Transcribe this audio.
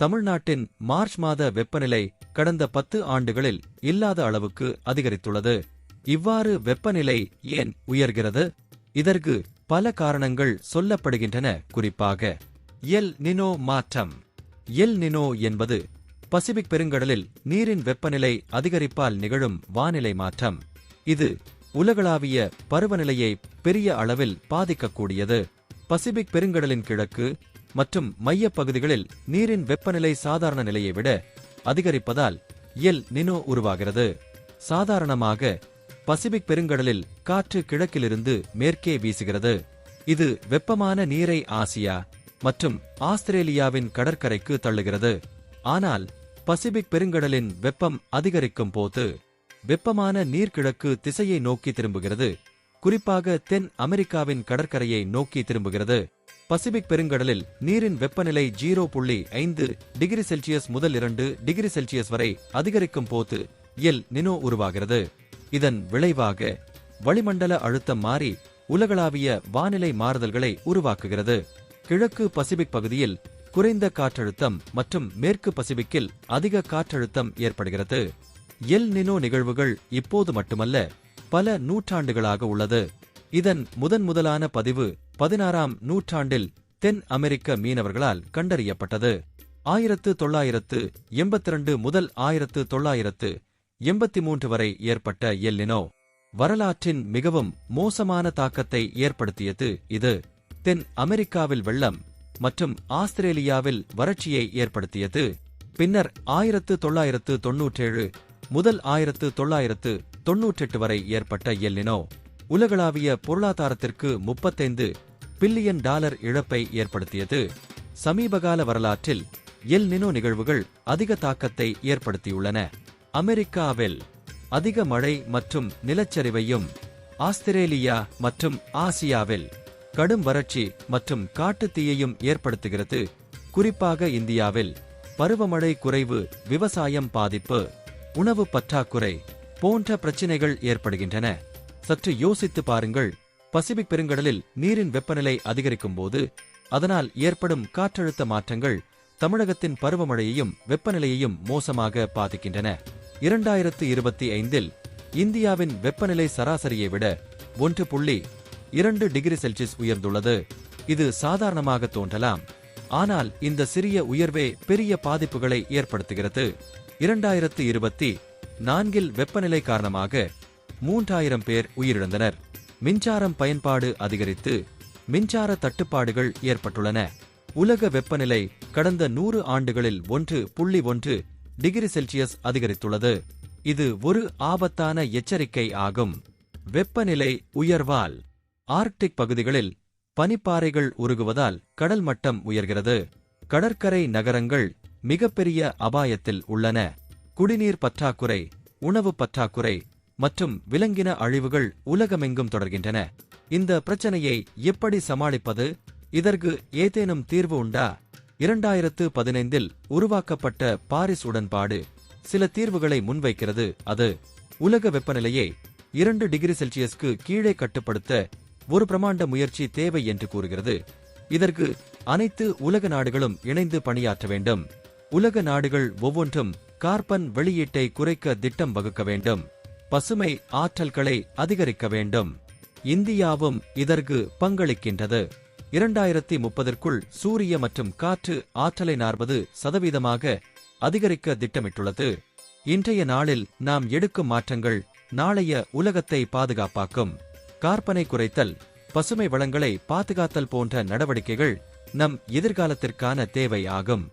தமிழ்நாட்டின் மார்ச் மாத வெப்பநிலை கடந்த பத்து ஆண்டுகளில் இல்லாத அளவுக்கு அதிகரித்துள்ளது. இவ்வாறு வெப்பநிலை ஏன் உயர்கிறது? இதற்கு பல காரணங்கள் சொல்லப்படுகின்றன. குறிப்பாக எல் நினோ மாற்றம். எல் நினோ என்பது பசிபிக் பெருங்கடலில் நீரின் வெப்பநிலை அதிகரிப்பால் நிகழும் வானிலை மாற்றம். இது உலகளாவிய பருவநிலையை பெரிய அளவில் பாதிக்கக்கூடியது. பசிபிக் பெருங்கடலின் கிழக்கு மற்றும் மையப் பகுதிகளில் நீரின் வெப்பநிலை சாதாரண நிலையை விட அதிகரிப்பதால் எல் நினோ உருவாகிறது. சாதாரணமாக பசிபிக் பெருங்கடலில் காற்று கிழக்கிலிருந்து மேற்கே வீசுகிறது. இது வெப்பமான நீரை ஆசியா மற்றும் ஆஸ்திரேலியாவின் கடற்கரைக்கு தள்ளுகிறது. ஆனால் பசிபிக் பெருங்கடலின் வெப்பம் அதிகரிக்கும் போது வெப்பமான நீர்கிழக்கு திசையை நோக்கி திரும்புகிறது. குறிப்பாக தென் அமெரிக்காவின் கடற்கரையை நோக்கி திரும்புகிறது. பசிபிக் பெருங்கடலில் நீரின் வெப்பநிலை ஜீரோ புள்ளி ஐந்து டிகிரி செல்சியஸ் முதல் இரண்டு டிகிரி செல்சியஸ் வரை அதிகரிக்கும் போது எல் நினோ உருவாகிறது. இதன் விளைவாக வளிமண்டல அழுத்தம் மாறி உலகளாவிய வானிலை மாறுதல்களை உருவாக்குகிறது. கிழக்கு பசிபிக் பகுதியில் குறைந்த காற்றழுத்தம் மற்றும் மேற்கு பசிபிக்கில் அதிக காற்றழுத்தம் ஏற்படுகிறது. எல் நினோ நிகழ்வுகள் இப்போது மட்டுமல்ல பல நூற்றாண்டுகளாக உள்ளது. இதன் முதன் முதலான பதிவு பதினாறாம் நூற்றாண்டில் தென் அமெரிக்க மீனவர்களால் கண்டறியப்பட்டது. ஆயிரத்து தொள்ளாயிரத்து எண்பத்திரண்டு முதல் ஆயிரத்து தொள்ளாயிரத்து எண்பத்தி மூன்று வரை ஏற்பட்ட எல்லினோ வரலாற்றின் மிகவும் மோசமான தாக்கத்தை ஏற்படுத்தியது இது. தென் அமெரிக்காவில் வெள்ளம் மற்றும் ஆஸ்திரேலியாவில் வறட்சியை ஏற்படுத்தியது. பின்னர் ஆயிரத்து தொள்ளாயிரத்து தொன்னூற்றேழு முதல் ஆயிரத்து தொள்ளாயிரத்து தொன்னூற்றெட்டு வரை ஏற்பட்ட எல்லினோ உலகளாவிய பொருளாதாரத்திற்கு முப்பத்தைந்து பில்லியன் டாலர் இழப்பை ஏற்படுத்தியது. சமீபகால வரலாற்றில் எல் நினோ நிகழ்வுகள் அதிக தாக்கத்தை ஏற்படுத்தியுள்ளன. அமெரிக்காவில் அதிக மழை மற்றும் நிலச்சரிவையும் ஆஸ்திரேலியா மற்றும் ஆசியாவில் கடும் வறட்சி மற்றும் காட்டுத்தீயையும் ஏற்படுத்துகிறது. குறிப்பாக இந்தியாவில் பருவமழை குறைவு விவசாயம் பாதிப்பு உணவு பற்றாக்குறை போன்ற பிரச்சினைகள் ஏற்படுகின்றன. சற்று யோசித்து பாருங்கள் பசிபிக் பெருங்கடலில் நீரின் வெப்பநிலை அதிகரிக்கும் போது அதனால் ஏற்படும் காற்றழுத்த மாற்றங்கள் தமிழகத்தின் பருவமழையையும் வெப்பநிலையையும் மோசமாக பாதிக்கின்றன. இரண்டாயிரத்து இருபத்தி ஐந்தில் இந்தியாவின் வெப்பநிலை சராசரியை விட ஒன்று புள்ளி இரண்டு டிகிரி செல்சியஸ் உயர்ந்துள்ளது. இது சாதாரணமாக தோன்றலாம். ஆனால் இந்த சிறிய உயர்வே பெரிய பாதிப்புகளை ஏற்படுத்துகிறது. இரண்டாயிரத்து இருபத்தி நான்கில் வெப்பநிலை காரணமாக மூன்றாயிரம் பேர் உயிரிழந்தனர். மின்சாரம் பயன்பாடு அதிகரித்து மின்சார தட்டுப்பாடுகள் ஏற்பட்டுள்ளன. உலக வெப்பநிலை கடந்த நூறு ஆண்டுகளில் ஒன்று புள்ளி ஒன்று டிகிரி செல்சியஸ் அதிகரித்துள்ளது. இது ஒரு ஆபத்தான எச்சரிக்கை ஆகும். வெப்பநிலை உயர்வால் ஆர்க்டிக் பகுதிகளில் பனிப்பாறைகள் உருகுவதால் கடல் மட்டம் உயர்கிறது. கடற்கரை நகரங்கள் மிகப்பெரிய அபாயத்தில் உள்ளன. குடிநீர் பற்றாக்குறை உணவு பற்றாக்குறை மற்றும் விலங்கின அழிவுகள் உலகமெங்கும் தொடர்கின்றன. இந்த பிரச்சனையை எப்படி சமாளிப்பது? இதற்கு ஏதேனும் தீர்வு உண்டா? இரண்டாயிரத்து பதினைந்தில் உருவாக்கப்பட்ட பாரிஸ் உடன்பாடு சில தீர்வுகளை முன்வைக்கிறது. அது உலக வெப்பநிலையை இரண்டு டிகிரி செல்சியஸ்க்கு கீழே கட்டுப்படுத்த ஒரு பிரமாண்ட முயற்சி தேவை என்று கூறுகிறது. இதற்கு அனைத்து உலக நாடுகளும் இணைந்து பணியாற்ற வேண்டும். உலக நாடுகள் ஒவ்வொன்றும் கார்பன் வெளியீட்டை குறைக்க திட்டம் வகுக்க வேண்டும். பசுமை ஆற்றல்களை அதிகரிக்க வேண்டும். இந்தியாவும் இதற்கு பங்களிக்கின்றது. இரண்டாயிரத்தி முப்பதற்குள் சூரிய மற்றும் காற்று ஆற்றலை நாற்பது சதவீதமாக அதிகரிக்க திட்டமிட்டுள்ளது. இன்றைய நாளில் நாம் எடுக்கும் மாற்றங்கள் நாளைய உலகத்தை பாதுகாப்பாக்கும். கார்பனை குறைத்தல் பசுமை வளங்களை பாதுகாத்தல் போன்ற நடவடிக்கைகள் நம் எதிர்காலத்திற்கான தேவை ஆகும்.